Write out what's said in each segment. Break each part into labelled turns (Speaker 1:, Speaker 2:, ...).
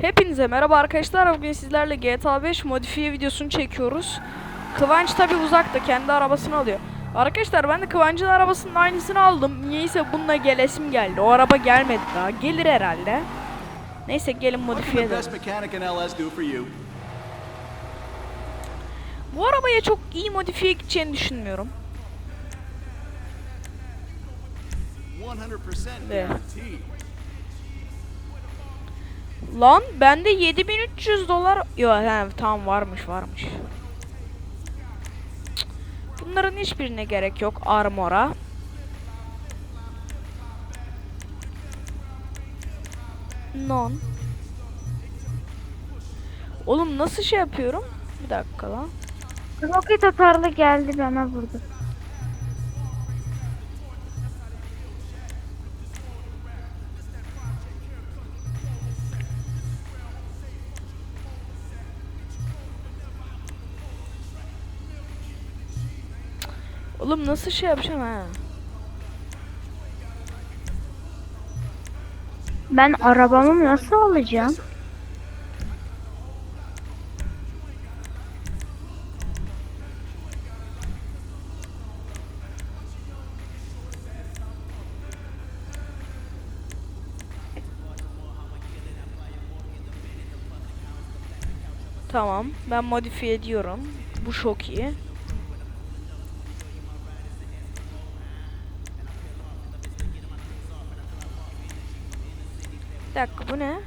Speaker 1: Hepinize merhaba arkadaşlar. Bugün sizlerle GTA 5 modifiye videosunu çekiyoruz. Kıvanç tabi uzakta kendi arabasını alıyor. Arkadaşlar ben de Kıvanç'ın arabasının aynısını aldım. Niyeyse bununla gelesim geldi. O araba gelmedi daha. Gelir herhalde. Neyse gelin modifiye edelim. Bu arabaya çok iyi modifiye gideceğini düşünmüyorum.
Speaker 2: 100%
Speaker 1: There.
Speaker 2: guaranteed.
Speaker 1: Lan bende 7300 dolar... Yo he, tamam varmış varmış. Bunların hiçbirine gerek yok armora. Non. Oğlum nasıl şey yapıyorum? Bir dakika lan.
Speaker 3: Roket atarlı geldi bana vurdu.
Speaker 1: Oğlum nasıl şey yapacağım ha?
Speaker 3: Ben arabamı nasıl alacağım?
Speaker 1: Tamam. Ben modifiye ediyorum. Bu çok iyi. Dakika bu ne?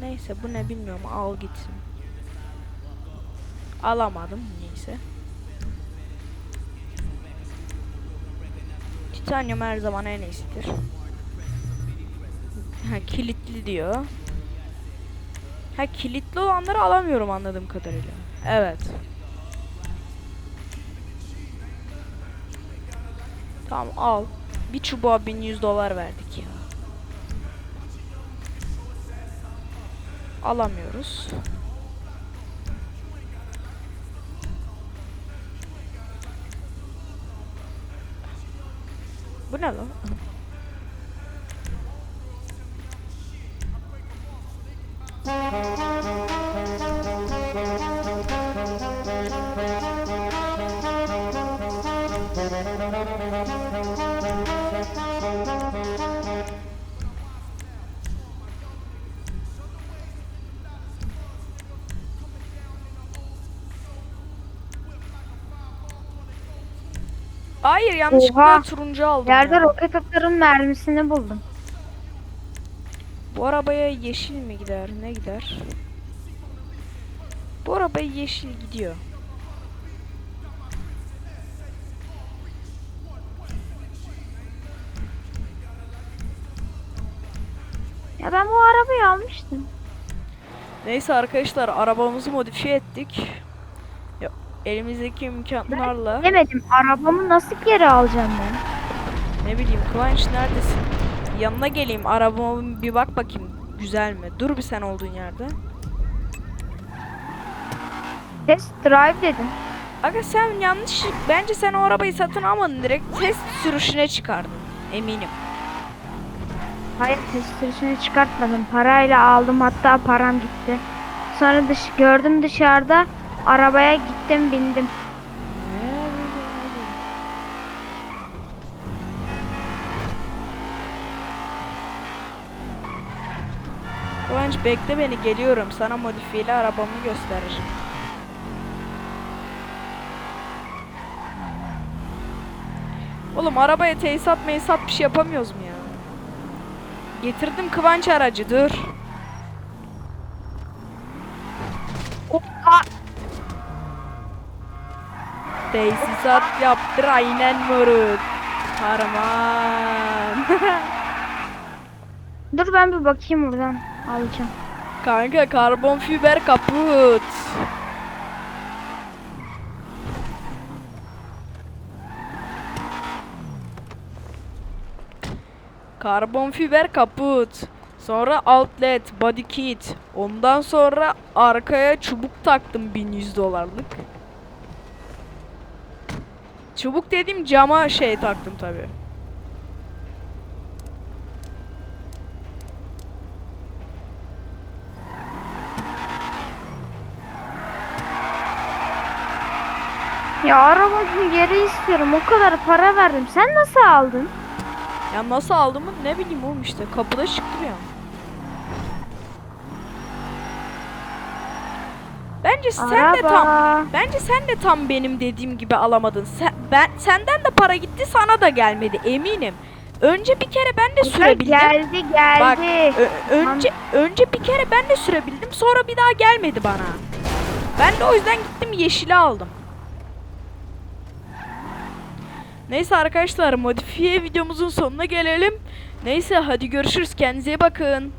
Speaker 1: Neyse bu ne bilmiyorum al gitsin. Alamadım neyse. Titanyum her zaman en iyisidir. Ha kilitli diyor. Ha kilitli olanları alamıyorum anladığım kadarıyla. Evet. Tamam al. Bir çubuğa 1100 dolar verdik ya. Alamıyoruz. Bu ne lan? Hayır yanlışlıkla
Speaker 3: Oha.
Speaker 1: turuncu aldım.
Speaker 3: Yerde
Speaker 1: ya.
Speaker 3: roket atarın mermisini buldum.
Speaker 1: Bu arabaya yeşil mi gider? Ne gider? Bu arabaya yeşil gidiyor.
Speaker 3: Ya ben bu arabayı almıştım.
Speaker 1: Neyse arkadaşlar arabamızı modifiye ettik. Elimizdeki imkanlarla
Speaker 3: Demedim arabamı nasıl geri alacağım ben?
Speaker 1: ne bileyim Kıvanç neredesin? Yanına geleyim arabama bir bak bakayım güzel mi? Dur bir sen olduğun yerde.
Speaker 3: Test drive dedim.
Speaker 1: Aga sen yanlış bence sen o arabayı satın almadın direkt test sürüşüne çıkardın eminim.
Speaker 3: Hayır test sürüşünü çıkartmadım. Parayla aldım hatta param gitti. Sonra dış gördüm dışarıda arabaya gittim bindim.
Speaker 1: Kıvanç bekle beni geliyorum sana modifiyeli arabamı göstereceğim. Oğlum arabaya tesisat meysat bir şey yapamıyoruz mu ya? Getirdim Kıvanç aracı dur. Tesisat yaptır aynen moruk. Harman.
Speaker 3: Dur ben bir bakayım buradan alacağım.
Speaker 1: Kanka karbon fiber kaput. Karbon fiber kaput. Sonra outlet, body kit. Ondan sonra arkaya çubuk taktım 1100 dolarlık. Çubuk dediğim cama şey taktım tabi.
Speaker 3: Ya arabacım geri istiyorum. O kadar para verdim. Sen nasıl aldın?
Speaker 1: Ya nasıl aldım mı ne bileyim oğlum işte. Kapıda çıktı bir. Bence sen de tam bence sen de tam benim dediğim gibi alamadın. Sen, ben senden de para gitti sana da gelmedi eminim. Önce bir kere ben de sürebildim.
Speaker 3: Geldi geldi.
Speaker 1: Bak ö- önce önce bir kere ben de sürebildim sonra bir daha gelmedi bana. Ben de o yüzden gittim yeşili aldım. Neyse arkadaşlar modifiye videomuzun sonuna gelelim. Neyse hadi görüşürüz kendinize iyi bakın.